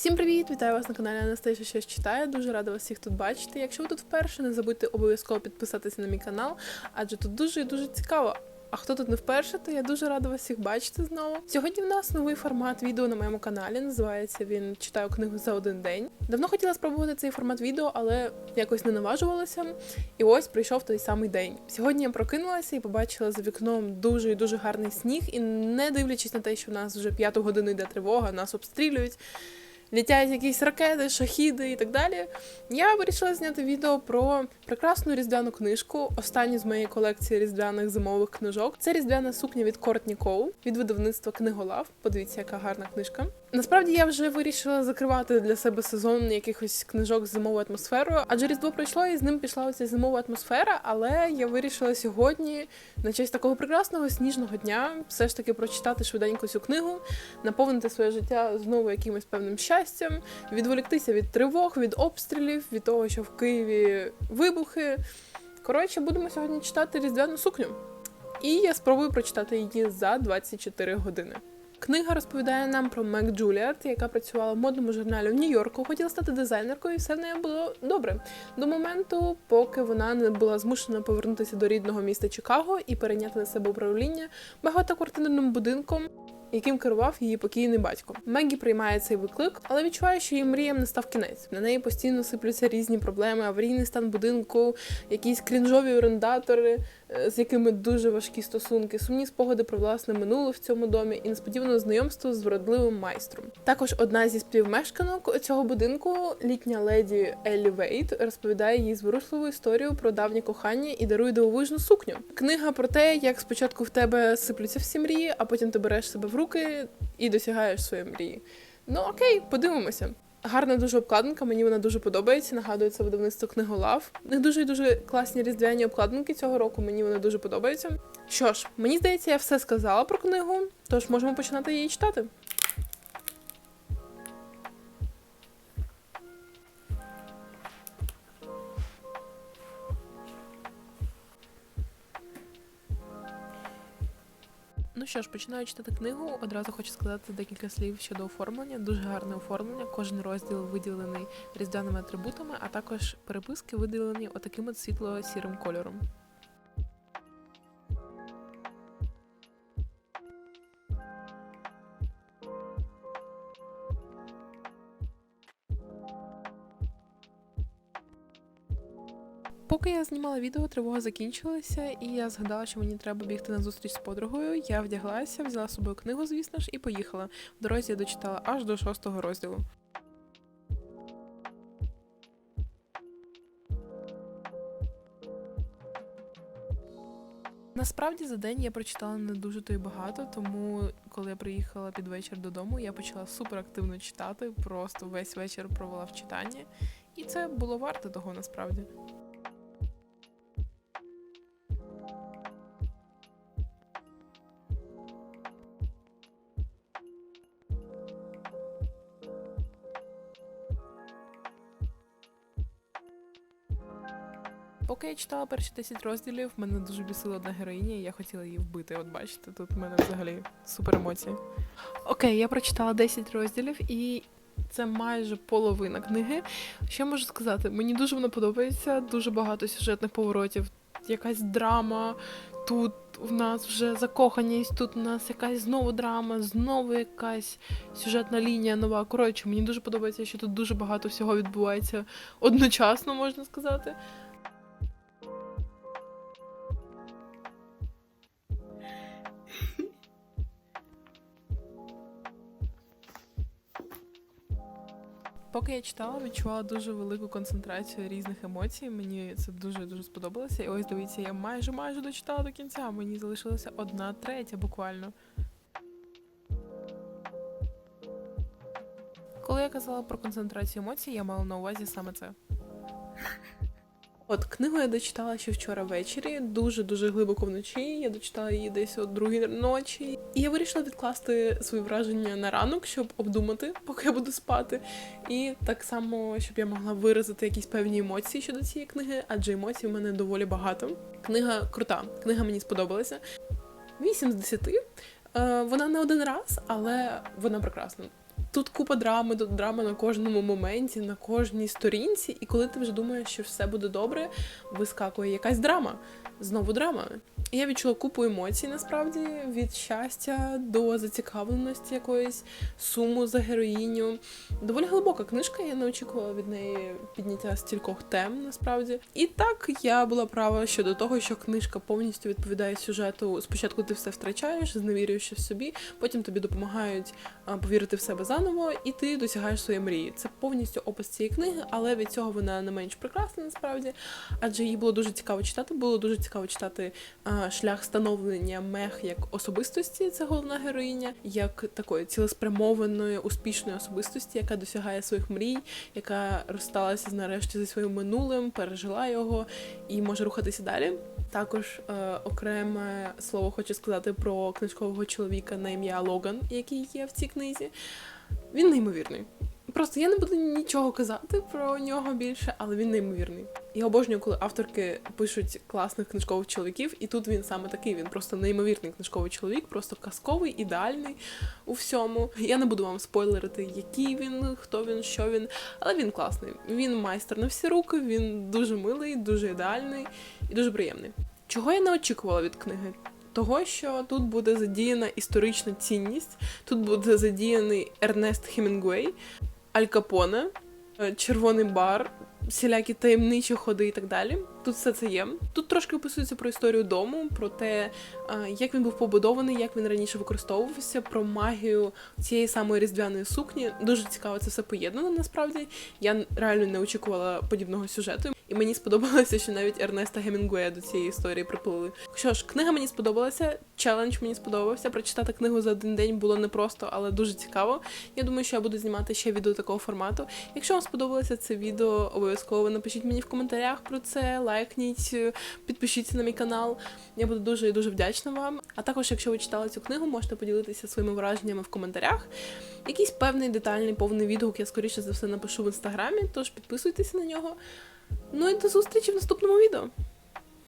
Всім привіт! Вітаю вас на каналі Анастасія щось читає. Дуже рада вас всіх тут бачити. Якщо ви тут вперше, не забудьте обов'язково підписатися на мій канал, адже тут дуже і дуже цікаво. А хто тут не вперше, то я дуже рада вас всіх бачити знову. Сьогодні в нас новий формат відео на моєму каналі. Називається він Читаю книгу за один день. Давно хотіла спробувати цей формат відео, але якось не наважувалася. І ось прийшов той самий день. Сьогодні я прокинулася і побачила за вікном дуже і дуже гарний сніг. І не дивлячись на те, що в нас вже п'яту годину йде тривога, нас обстрілюють літають якісь ракети, шахіди і так далі. Я вирішила зняти відео про прекрасну різдвяну книжку, останню з моєї колекції різдвяних зимових книжок. Це різдвяна сукня від Кортні Коу від видавництва Книголав. Подивіться, яка гарна книжка. Насправді я вже вирішила закривати для себе сезон якихось книжок з зимовою атмосферою, адже різдво пройшло і з ним пішла оця зимова атмосфера. Але я вирішила сьогодні, на честь такого прекрасного сніжного дня, все ж таки прочитати швиденько цю книгу, наповнити своє життя знову якимось певним щастям, відволіктися від тривог, від обстрілів, від того, що в Києві вибухи. Коротше, будемо сьогодні читати різдвяну сукню. І я спробую прочитати її за 24 години. Книга розповідає нам про Мек Джуліард, яка працювала в модному журналі в Нью-Йорку, хотіла стати дизайнеркою, і все в неї було добре. До моменту, поки вона не була змушена повернутися до рідного міста Чикаго і перейняти на себе управління багатоквартирним будинком. Яким керував її покійний батько. Мегі приймає цей виклик, але відчуває, що її мріям не став кінець. На неї постійно сиплються різні проблеми, аварійний стан будинку, якісь крінжові орендатори, е, з якими дуже важкі стосунки, сумні спогади про власне минуле в цьому домі і несподіване знайомство з вродливим майстром. Також одна зі співмешканок цього будинку, літня леді Еллі Вейт, розповідає їй зворушливу історію про давнє кохання і дарує дивовижну сукню. Книга про те, як спочатку в тебе сиплються всі мрії, а потім ти береш себе в руки і досягаєш своєї мрії. Ну окей, подивимося. Гарна дуже обкладинка, мені вона дуже подобається. Нагадує це видавництво книголав. Них дуже і дуже класні різдвяні обкладинки цього року. Мені вони дуже подобаються. Що ж, мені здається, я все сказала про книгу, тож можемо починати її читати. Ну що ж, починаю читати книгу. Одразу хочу сказати декілька слів щодо оформлення. Дуже гарне оформлення. Кожен розділ виділений різдвяними атрибутами, а також переписки виділені отаким от світло-сірим кольором. Поки я знімала відео, тривога закінчилася, і я згадала, що мені треба бігти на зустріч з подругою. Я вдяглася, взяла з собою книгу, звісно ж, і поїхала. В дорозі я дочитала аж до шостого розділу. Насправді за день я прочитала не дуже то й багато, тому коли я приїхала під вечір додому, я почала суперактивно читати, просто весь вечір провела в читанні, і це було варто того насправді. Поки я читала перші 10 розділів, мене дуже бісила одна героїня, і я хотіла її вбити. От бачите, тут в мене взагалі супер емоції. Окей, я прочитала 10 розділів і. Це майже половина книги. Що можу сказати? Мені дуже воно подобається, дуже багато сюжетних поворотів, якась драма. Тут в нас вже закоханість, тут у нас якась знову драма, знову якась сюжетна лінія нова. Коротше, мені дуже подобається, що тут дуже багато всього відбувається одночасно, можна сказати. Поки я читала, відчувала дуже велику концентрацію різних емоцій. Мені це дуже дуже сподобалося. І ось дивіться, я майже майже дочитала до кінця. Мені залишилася одна третя буквально. Коли я казала про концентрацію емоцій, я мала на увазі саме це. От книгу я дочитала ще вчора ввечері, дуже дуже глибоко вночі. Я дочитала її десь о другій ночі. І я вирішила відкласти свої враження на ранок, щоб обдумати, поки я буду спати. І так само, щоб я могла виразити якісь певні емоції щодо цієї книги, адже емоцій в мене доволі багато. Книга крута, книга мені сподобалася. 8 з 10. Е, вона не один раз, але вона прекрасна. Тут купа драми, тут драма на кожному моменті, на кожній сторінці, і коли ти вже думаєш, що все буде добре, вискакує якась драма. Знову драма. Я відчула купу емоцій насправді від щастя до зацікавленості якоїсь суму за героїню. Доволі глибока книжка, я не очікувала від неї підняття стількох тем насправді. І так я була права щодо того, що книжка повністю відповідає сюжету. Спочатку ти все втрачаєш, зневірюєшся в собі, потім тобі допомагають повірити в себе заново, і ти досягаєш своєї мрії. Це повністю опис цієї книги, але від цього вона не менш прекрасна насправді, адже її було дуже цікаво читати. Було дуже цікаво читати шлях становлення мех як особистості, це головна героїня, як такої цілеспрямованої, успішної особистості, яка досягає своїх мрій, яка розсталася нарешті зі своїм минулим, пережила його і може рухатися далі. Також е, окреме слово хочу сказати про книжкового чоловіка на ім'я Логан, який є в цій книзі. Він неймовірний. Просто я не буду нічого казати про нього більше, але він неймовірний. Я обожнюю, коли авторки пишуть класних книжкових чоловіків, і тут він саме такий. Він просто неймовірний книжковий чоловік, просто казковий, ідеальний у всьому. Я не буду вам спойлерити, який він, хто він, що він, але він класний. Він майстер на всі руки, він дуже милий, дуже ідеальний і дуже приємний. Чого я не очікувала від книги? Того, що тут буде задіяна історична цінність, тут буде задіяний Ернест Хемінгуей, Аль Капоне, е, Червоний бар, всілякі таємничі ходи і так далі. Тут все це є. Тут трошки описується про історію дому, про те, е, як він був побудований, як він раніше використовувався, про магію цієї самої різдвяної сукні. Дуже цікаво це все поєднано. Насправді я реально не очікувала подібного сюжету. І мені сподобалося, що навіть Ернеста Гемінгуея до цієї історії приплили. Що ж, книга мені сподобалася, челендж мені сподобався. Прочитати книгу за один день було непросто, але дуже цікаво. Я думаю, що я буду знімати ще відео такого формату. Якщо вам сподобалося це відео, обов'язково напишіть мені в коментарях про це, лайкніть, підпишіться на мій канал. Я буду дуже і дуже вдячна вам. А також, якщо ви читали цю книгу, можете поділитися своїми враженнями в коментарях. Якийсь певний детальний повний відгук я скоріше за все напишу в інстаграмі, тож підписуйтеся на нього. Ну і до зустрічі в наступному відео.